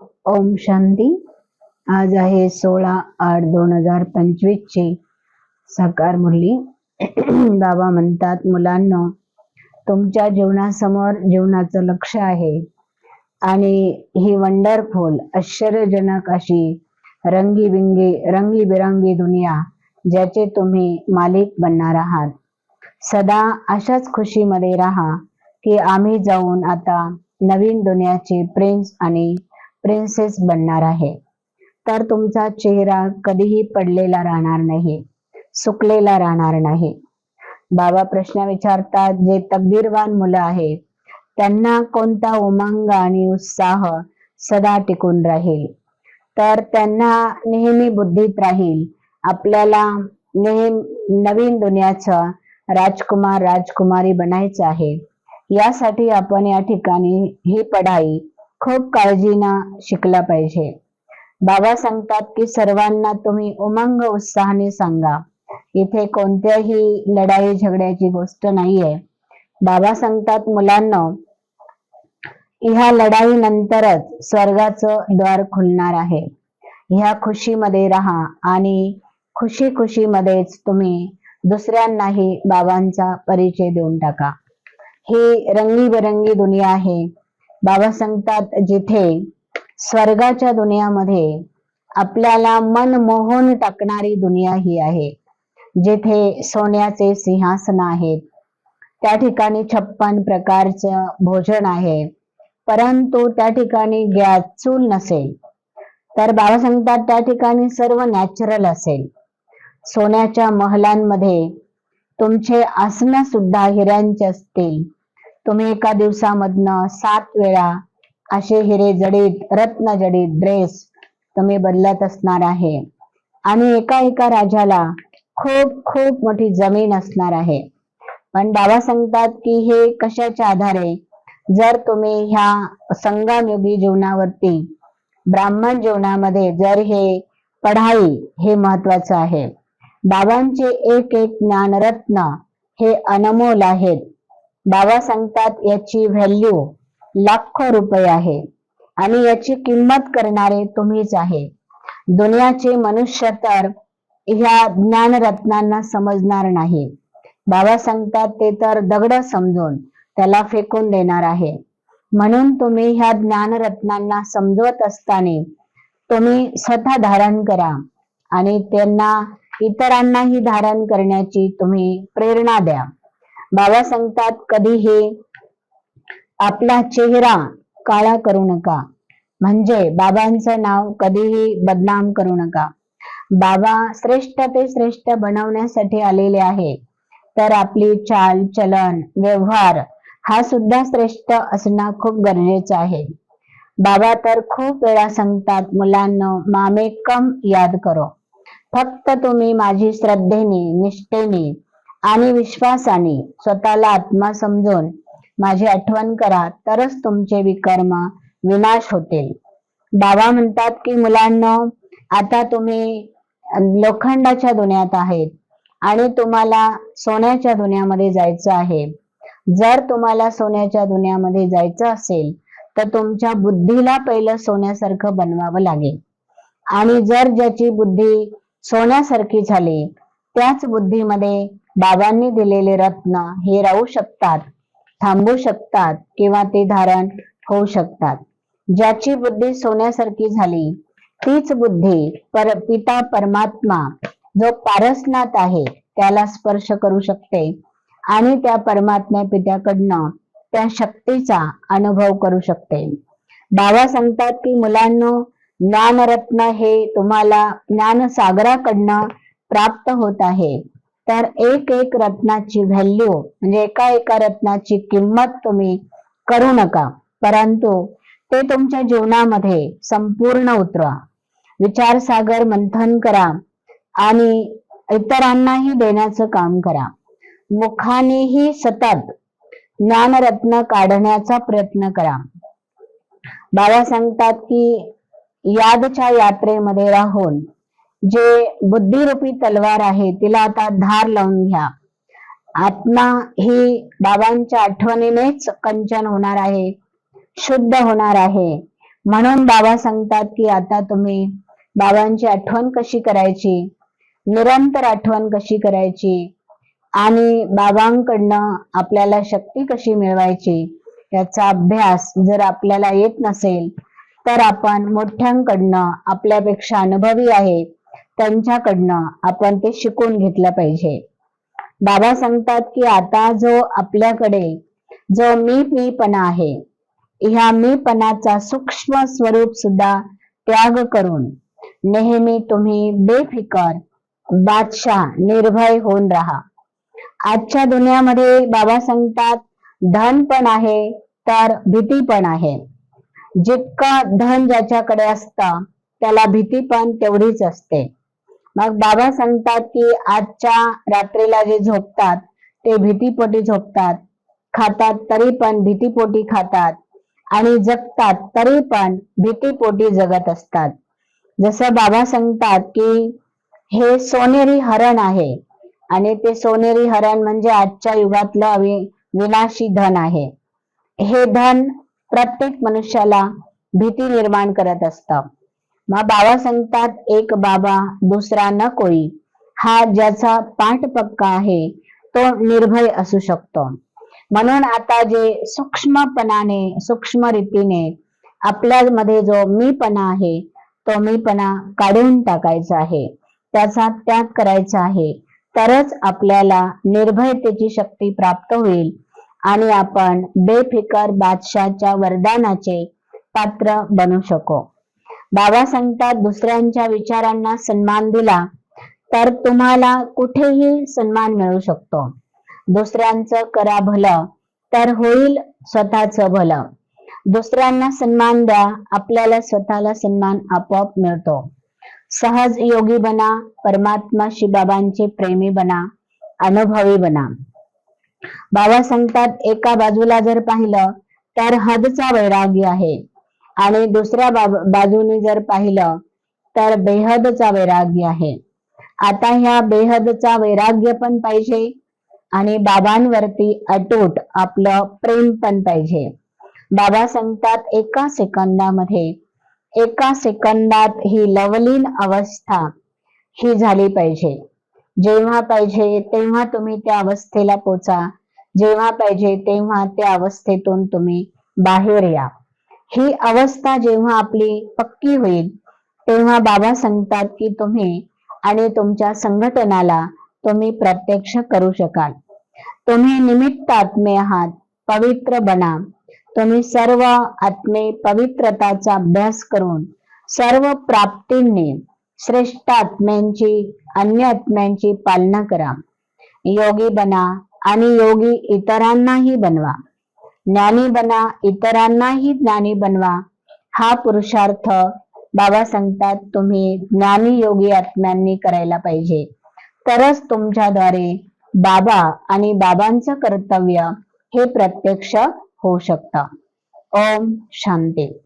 ओम शांती. आज आहे सोळा आठ दोन हजार पंचवीस ची साकार मुरली. बाबा म्हणतात मुलांना तुमच्या जीवनासमोर जीवनाचं लक्ष आहे आणि ही वंडरफुल आश्चर्यजनक अशी रंगीबिंगी रंगीबिरंगी दुनिया ज्याचे तुम्ही मालिक बनणार आहात. सदा अशाच खुशीमध्ये राहा की आम्ही जाऊन आता नवीन दुनियाचे प्रिन्स आणि प्रिन्सेस बनणार आहे. तर तुमचा चेहरा कधीही पडलेला राहणार नाही सुकलेला राहणार नाही. बाबा प्रश्न विचारतात जे तकदीरवान मुलं आहेत त्यांना कोणता उमंग आणि उत्साह सदा टिकून राहील? तर त्यांना नेहमी बुद्धीत राहील आपल्याला नेहमी नवीन दुनियाचं राजकुमार राजकुमारी बनायचं आहे. यासाठी आपण या ठिकाणी ही पढाई खूप काळजीनं शिकला पाहिजे. बाबा सांगतात की सर्वांना तुम्ही उमंग उत्साहाने सांगा. इथे कोणत्याही लढाई झगड्याची गोष्ट नाहीये. बाबा सांगतात मुलांना ह्या लढाई नंतरच स्वर्गाचं द्वार खुलणार आहे. ह्या खुशीमध्ये राहा आणि खुशी खुशीमध्येच तुम्ही दुसऱ्यांनाही बाबांचा परिचय देऊन टाका. ही रंगीबेरंगी दुनिया आहे. बाबा सांगतात जिथे स्वर्गाच्या दुनियामध्ये आपल्याला मन मोहून टाकणारी दुनिया ही आहे जिथे सोन्याचे सिंहासन आहेत त्या ठिकाणी छप्पन प्रकारचं भोजन आहे परंतु त्या ठिकाणी गॅस चूल नसेल. तर बाबा सांगतात त्या ठिकाणी सर्व नॅचरल असेल. सोन्याच्या महलांमध्ये तुमचे आसनं सुद्धा हिऱ्यांचे असतील. तुम्ही एका दिवसामधनं सात वेळा असे हिरे जडीत रत्न जडीत ड्रेस तुम्ही बदलत असणार आहे. आणि एका एका राजाला खूप खूप मोठी जमीन असणार आहे. पण बाबा सांगतात की हे कशाच्या आधारे? जर तुम्ही ह्या संगमयोगी जीवनावरती ब्राह्मण जीवनामध्ये जर हे पढाई हे महत्वाचं आहे. बाबांचे एक एक ज्ञानरत्न हे अनमोल आहेत. बाबा सांगतात याची व्हॅल्यू लाखो रुपये आहे. आणि याची किंमत करणारे तुम्हीच आहे. दुनियाचे मनुष्य तर ह्या ज्ञानरत्नांना समजणार नाही. बाबा सांगतात ते तर दगड समजून त्याला फेकून देणार आहे. म्हणून तुम्ही ह्या ज्ञानरत्नांना समजवत असताना तुम्ही स्वतः धारण करा आणि त्यांना इतरांनाही धारण करण्याची तुम्ही प्रेरणा द्या. बाबा सांगतात कधीही आपला चेहरा काळा करू नका. म्हणजे बाबांचं नाव कधीही बदनाम करू नका. बाबा श्रेष्ठ ते श्रेष्ठ बनवण्यासाठी आलेले आहे. तर आपली चाल चलन व्यवहार हा सुद्धा श्रेष्ठ असणं खूप गरजेचं आहे. बाबा तर खूप वेळा सांगतात मुलांना मामे कम याद करो. फक्त तुम्ही माझी श्रद्धेने निष्ठेने आणि विश्वासाने स्वतःला आत्मा समजून माझी आठवण करा तरच तुमचे विकर्म विनाश होतील. बाबा म्हणतात की मुलांना आता तुम्ही लोखंडाच्या दुनियात आहेत आणि तुम्हाला सोन्याच्या दुनियामध्ये जायचं आहे. जर तुम्हाला सोन्याच्या दुनियामध्ये जायचं असेल तर तुमच्या बुद्धीला पहिलं सोन्यासारखं बनवावं लागेल. आणि जर ज्याची बुद्धी सोन्यासारखी झाली त्याच बुद्धीमध्ये बाबांनी दिलेले रत्न हे राहू शकतात थांबू शकतात किंवा ते धारण होऊ शकतात. ज्याची बुद्धी सोन्यासारखी झाली तीच बुद्धी पर पिता परमात्मा जो पारसनाथ आहे त्याला स्पर्श करू शकते आणि त्या परमात्म्या पित्याकडनं त्या शक्तीचा अनुभव करू शकते. बाबा सांगतात की मुलांना ज्ञानरत्न हे तुम्हाला ज्ञानसागराकडनं प्राप्त होत आहे. तर एक एक रत्नाची व्हॅल्यू म्हणजे एका एका रत्नाची किंमत तुम्ही करू नका. परंतु ते तुमच्या जीवनामध्ये संपूर्ण उतरवा. विचारसागर मंथन करा आणि इतरांनाही देण्याचं काम करा. मुखानेही सतत ज्ञानरत्न काढण्याचा प्रयत्न करा. बाबा सांगतात की यादच्या यात्रेमध्ये राहून जे बुद्धिरूपी तलवार आहे तिला आता धार लावून घ्या. आत्मा ही बाबांच्या आठवणीनेच कंचन होणार आहे शुद्ध होणार आहे. म्हणून बाबा सांगतात की आता तुम्ही बाबांची आठवण कशी करायची? निरंतर आठवण कशी करायची? आणि बाबांकडनं आपल्याला शक्ती कशी मिळवायची? याचा अभ्यास जर आपल्याला येत नसेल तर आपण मोठ्यांकडनं आपल्यापेक्षा अनुभवी आहे. त्यांच्याकडनं आपण ते शिकून घेतलं पाहिजे. बाबा सांगतात की आता जो आपल्याकडे जो मी मीपणा आहे ह्या मीपणाचा सूक्ष्म स्वरूप सुद्धा त्याग करून नेहमी तुम्ही बेफिकर बादशाह निर्भय होऊन राहा. आजच्या दुनियामध्ये बाबा सांगतात धन पण आहे तर भीती पण आहे. जितकं धन ज्याच्याकडे असतं त्याला भीती पण तेवढीच असते. मग बाबा सांगतात की आजच्या रात्रीला जे झोपतात ते भीतीपोटी झोपतात. खातात तरी पण भीतीपोटी खातात. आणि जगतात तरी पण भीतीपोटी जगत असतात. जसं बाबा सांगतात की हे सोनेरी हरण आहे. आणि ते सोनेरी हरण म्हणजे आजच्या युगातलं वि- विनाशी धन आहे. हे धन प्रत्येक मनुष्याला भीती निर्माण करत असतं. मा बाबा सांगतात एक बाबा दुसरा न कोई. हा ज्याचा पाठ पक्का आहे तो निर्भय असू शकतो. म्हणून आता जे सूक्ष्मपणाने सूक्ष्म रीतीने आपल्यामध्ये जो मीपणा आहे तो मीपणा काढून टाकायचा आहे. त्याचा त्याग करायचा आहे. तरच आपल्याला निर्भयतेची शक्ती प्राप्त होईल आणि आपण बेफिकर बादशाच्या वरदानाचे पात्र बनू शकू. बाबा सांगतात दुसऱ्यांच्या विचारांना सन्मान दिला तर तुम्हाला कुठेही सन्मान मिळू शकतो. दुसऱ्यांचं करा भलं तर होईल स्वतःच भलं. दुसऱ्यांना सन्मान द्या आपल्याला स्वतःला सन्मान आपोआप मिळतो. सहज योगी बना परमात्मा शिवबाबांचे प्रेमी बना अनुभवी बना. बाबा सांगतात एका बाजूला जर पाहिलं तर हदचा वैराग्य आहे. आणि दुसऱ्या बाजूने जर पाहिलं तर बेहदचा वैराग्य आहे. आता ह्या बेहदचा वैराग्य पण पाहिजे आणि बाबांवरती अटूट आपलं प्रेम पण पाहिजे. बाबा सांगतात एका सेकंदामध्ये एका सेकंदात ही लवलीन अवस्था ही झाली पाहिजे. जेव्हा पाहिजे तेव्हा तुम्ही त्या अवस्थेला पोचा. जेव्हा पाहिजे तेव्हा त्या अवस्थेतून तुम्ही बाहेर या. ही अवस्था जेव्हा आपली पक्की होईल तेव्हा बाबा सांगतात की तुम्ही आणि तुमच्या संघटनाला तुम्ही प्रत्यक्ष करू शकाल. तुम्ही निमित्त आत्मे आहात पवित्र बना. तुम्ही सर्व आत्मे पवित्रताचा अभ्यास करून सर्व प्राप्तींनी श्रेष्ठ आत्म्यांची अन्य आत्म्यांची पालना करा. योगी बना आणि योगी इतरांनाही बनवा. ज्ञानी बना इतरांनाही ज्ञानी बनवा. हा पुरुषार्थ बाबा सांगतात तुम्ही ज्ञानी योगी आत्म्यांनी करायला पाहिजे. तरच तुमच्याद्वारे बाबा आणि बाबांचं कर्तव्य हे प्रत्यक्ष होऊ शकतं. ओम शांती.